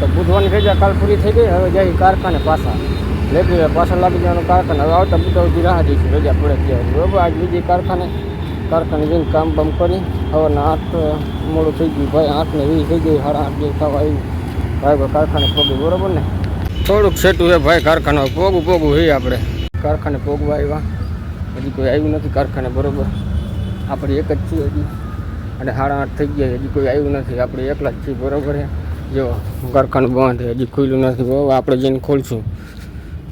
તો બુધવારની રજા કાલ પૂરી થઈ ગઈ, હવે જઈ કારખાને પાછા. લેબી પાછળ લાગી જવાનું કારખાને, હવે આવતા બુધવાર સુધી રાહ જઈશું, રજા પડે ત્યાં બરોબર, આજ બીજી કારખાને કારખાને જઈને કામ બામ કરી સવારના હાથ મોડું થઈ ગયું, ભાઈ હાથને વી થઈ ગયું સાડા આઠ જેવું થવા આવ્યું. ભાઈ કારખાને પોગી, બરોબર ને? થોડુંક સેટું છે ભાઈ, કારખાના પોગું પોગું હોય આપણે. કારખાને પોગવા આવ્યા. હજી કોઈ આવ્યું નથી કારખાને, બરોબર. આપણે એક જ છીએ હજી. અને સાડા આઠ થઈ ગયા હજી કોઈ આવ્યું નથી. આપણે એકલા જ છીએ, બરોબર છે. જો કારખાનું બંધ, હજી ખુલ્લું નથી. હવે આપણે જઈને ખોલશું.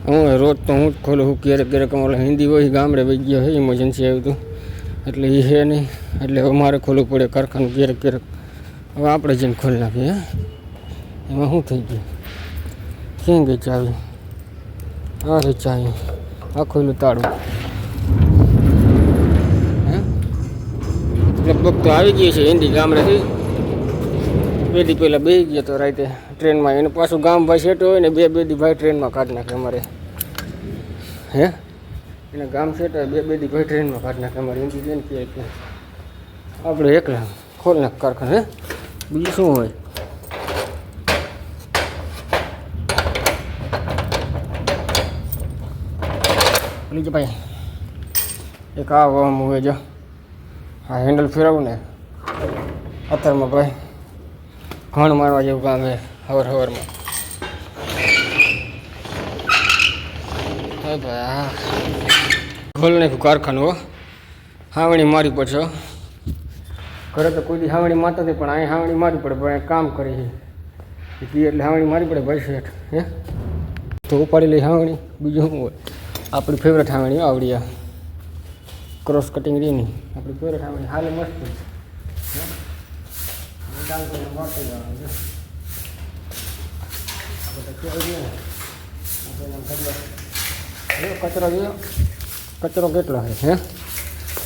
હું રોજ તો હું જ ખોલું હું ક્યારેક ક્યારેક અમારે હિન્દી હોય ગામડે વહી ગયો હોય ઇમરજન્સી આવ્યું હતું એટલે એ છે નહીં. એટલે હવે મારે ખોલવું પડે કારખાનું ક્યારેક ક્યારેક. હવે આપણે જઈને ખોલી નાખીએ એમાં શું થઈ ગયું? ક્યાં ગઈ ચાવી? આ રે ચાવી. આ ખોલું તાળું. લગભગ તો આવી ગઈ છે હિન્દી ગામડેથી. બે દી પહેલાં બે ગયો તો રાતે ટ્રેનમાં એને પાછું ગામ ભાઈ સેટ હોય ને બે બે દી ભાઈ ટ્રેનમાં કાઢ નાખે અમારે. હે? એને ગામ સેટ બે બે દી ભાઈ ટ્રેનમાં કાઢ નાખે અમારે. એમ બેન કે આપણે એકલા ખોલ નાખ કારખાને, હે? બીજું શું હોય? લીજો ભાઈ, એક આ હોય જો. હા હેન્ડલ ફેરવું ને અત્યારમાં ભાઈ ઘણ મારવા જેવું કામ છે હવર હવરમાં. ખોલ નાખ્યું કારખાનું, હો. હાવણી મારી પડશે. ઘરે તો કોઈ દી હાવણી મારતા નથી, પણ અહીં હાવણી મારી પડે પણ કામ કરે છે. એટલે હાવણી મારી પડે ભાઈ શેઠ, હે. તો ઉપાડી લઈ હાવણી, બીજું શું હોય? આપણી ફેવરેટ હાવણી આવડી આ ક્રોસ કટિંગ રહી નહીં આપણી ફેવરેટ હાવણી. હાલે મસ્ત? ડાલ કરીને વાટી જવાનું છે. આપણે કેવું જોઈએ ને આપણે કચરો જોયો કચરો કેટલો હે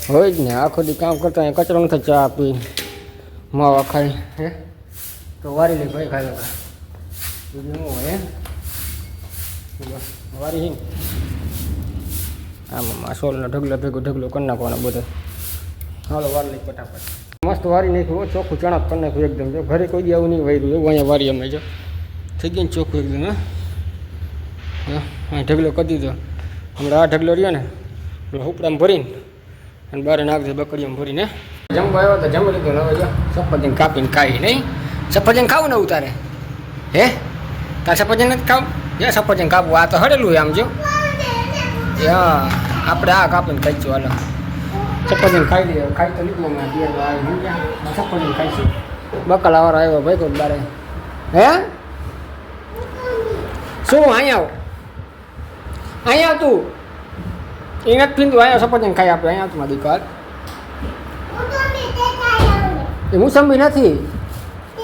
હોય જ ને આખો દી કામ કરતા કચરો નથી ચા આપી માવા ખાઈ હે તો વારી લે ભાઈ ખાઈ બીજું શું હોય વારી આમાં આમાં માસોલનો ઢગલો ભેગો ઢગલો કરી નાખવાનો બધો હાલો વાર લઈ ફટાફટ મસ્ત વારી નાખ્યું ચોખ્ખું ચણાક કરી નાખ્યું એકદમ. જો ઘરે કોઈ દી આવું નહીં વાર્યું એવું અહીંયા વારી અમે જો. થઈ ગયું ને ચોખ્ખું એકદમ, હા? હા ઢગલો કરી દીધો. હમણાં આ ઢગલો રહ્યો ને ઉપડામાં ભરીને અને બારે નાખજો બકડીમાં ભરીને. જમવા આવ્યો તો જમી લીધું. હવે જો સફરજન કાપીને ખાઈ નહીં. સફરજન ખાવું ને ઉતારે હે? તાર સફરજન નથી ખાવું? હે, સફરજન કાપવું? આ તો હડેલું આમ જો. હા, આપણે આ કાપીને ખાઈશું, હાલો. સફરજન ખાઈ લઈએ. ખાઈ તો સમજ્યા સફરજન ખાઈશું બકલાવાળો આવ્યો ભાઈ કોઈ બારે? હે? શું અહીંયા આવ. અહીંયા તું. એ નથી પીંદું અહીંયા સફરજન ખાઈ આપણે અહીંયા આવતું મારી દીકર એ મોસંબી નથી.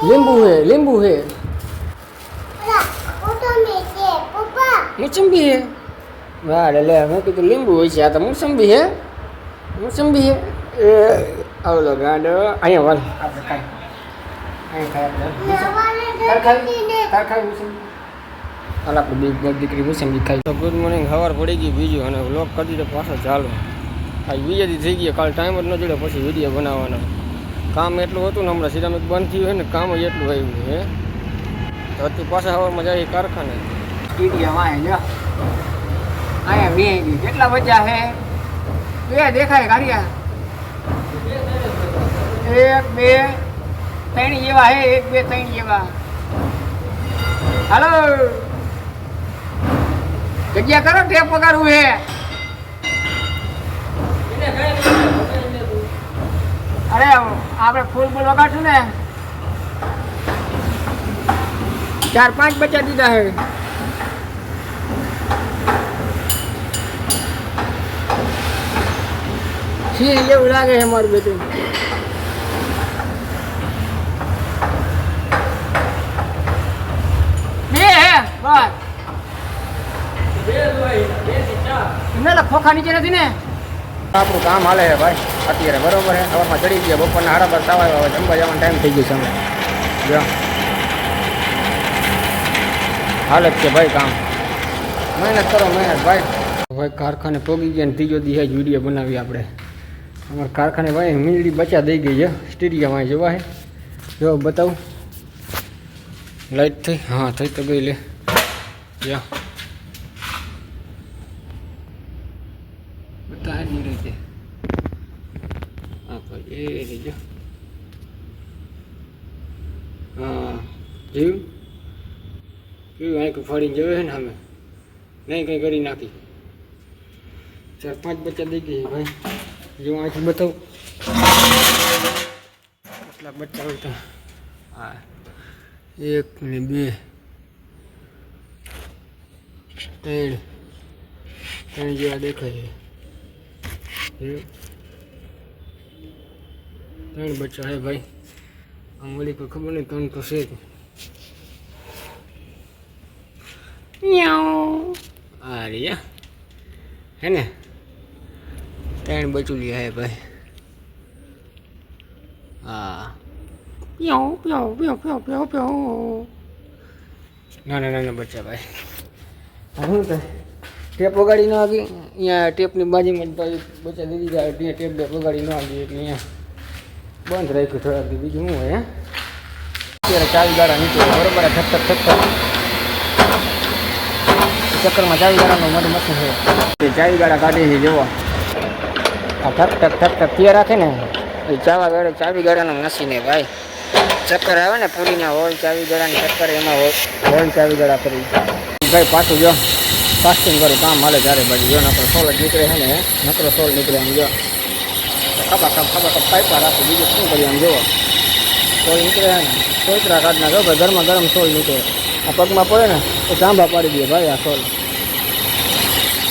લીંબુ હે લીંબુ હે. મોસંબી હે? વાહ લે, મેં કીધું લીંબુ હોય છે. આ તો મોસંબી હે. મોસંબી એ આવલો ગાંડો અહીંયા વાલ આપણે ખાઈ હાલ આપણે બે દીકરી મોસંબી ખાઈ તો ગુડ મોર્નિંગ હવાર પડી ગઈ બીજું અને લોક કરી દીધો પાછો ચાલુ આ બીજાથી થઈ ગયો કાલ ટાઈમ જ ન જોડે પછી વીડિયો બનાવવાનો કામ એટલું હતું ને હમણાં સિરામિક બંધ થયું હોય ને કામ જ એટલું આવ્યું હે તો અત્યારે પાછા હવામાં જાય કારખાને કેટલા બચ્યા હે બે દેખાય ગાડિયા. એક, બે, ત્રણ જેવા હે, એક, બે, ત્રણ જેવા હાલો. જગ્યા કરો ટેપ પગારવું હે. અરે, આપણે ફૂલ ફૂલ વગાડશું ને. ચાર, પાંચ બચ્યા દીધા હે. જેવું લાગે છે મારું બેટું ખોખા નીચે નથી ને? આપણું કામ હાલે છે ભાઈ. અત્યારે બરોબર છે. સવારમાં ચડી ગયા બપોરના હારા બાર હવે જમવા જવાનો ટાઈમ થઈ ગયો છે અમે જો. હાલત છે ભાઈ કામ. મહેનત કરો મહેનત ભાઈ. ભાઈ કારખાને પોગી ગયા ને ત્રીજો દી વીડિયો બનાવી આપણે. અમારા કારખાને ભાઈ મીંડી બચા દઈ ગઈ છે. સ્ટીરિયામાં જોવા હે જો બતાવું. લાઈટ થઈ. હા, થઈ તો ગઈ લે. જા. બધા ની હા ભાઈ એ હા જોયું જીવ આંખ ફાડીને જોવે ને અમે નહીં કંઈ કરી નાખી. ચાર પાંચ બચ્ચા દઈ ગઈ ભાઈ. જો અહીંથી બતાવું કેટલા બચ્ચા હોય તો હા એક ને બે ત્રણ ત્રણ જેવા દેખાય છે એ ત્રણ બચ્ચા હે ભાઈ આમ વળી કોઈ ખબર નહીં ત્રણ તો છે જ આ રહ્યા હે ને ત્રણ બચુલી હે ભાઈ. હા. પ્યો પ્યો પ્યો પ્યો પ્યો પ્યો. ના ના ના બચ્ચા ભાઈ. શું કે ટેપ વગાડી ન આવી અહીંયા ટેપની બાજુમાં બચ્ચા દીધી જાય ત્યાં ટેપ બે વગાડી ન આવી એટલે અહીંયા બંધ રાખ્યું થોડાક બીજું શું હોય હે? અત્યારે ચાવી ગાળા નીચે બરોબર ઠક ઠક ચક્કરમાં ચાવી ગાળાનો મધ મસ્ત છે. ચાવી ગાળા કાઢી છે જુઓ આ ઠક ઠક ઠક ત્યાં રાખે ને. એ ચાવા ગાળે ચાવી મશીન છે ભાઈ. ચક્કર આવે ને પૂરીના હોલ ચાવી ગાળાની ચક્કર એમાં હોલ ચાવી ગાળા કરી ભાઈ પાછું જો. કાસ્ટિંગ કરું કામ હાલે જ્યારે ભાઈ જો નકરો સોલ જ નીકળે છે ને. નકરો સોલ નીકળે આમ જો. ખબા ખબ ખબા ખબ પાઇપા રાખું. બીજું શું કરીએ આમ જુઓ સોલ નીકળે છે ને. સોતરા કાઢના જો ભાઈ ગરમા ગરમ સોલ નીકળે. આ પગમાં પડે ને તો ચાંબા પાડી દે ભાઈ આ સોલ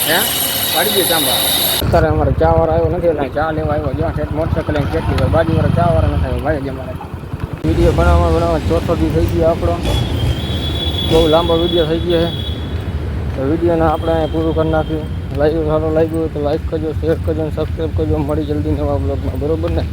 હે? પાડી દે ચાંબા. અત્યારે અમારે ચા વાળો આવ્યો નથી, એટલે ચા લેવા આવ્યો. જ્યાં ઠેઠ મોટરસાઇકલ કેટલી હોય. બાજુ વાળા ચા વાળા નથી આવ્યો. ભાઈ જ અમારે. વીડિયો બનાવવા બનાવવા ચોથો દી થઈ ગયો આપણો. બહુ લાંબો વીડિયો થઈ ગયો છે. તો વિડીયોને આપણે અહીંયા પૂરું કરી નાખ્યું. લાઈવ સારું લાગ્યું તો લાઈક કરજો શેર કરજો અને સબસ્ક્રાઈબ કરજો. મળી જલ્દી નવા બ્લોગમાં બરોબર ને?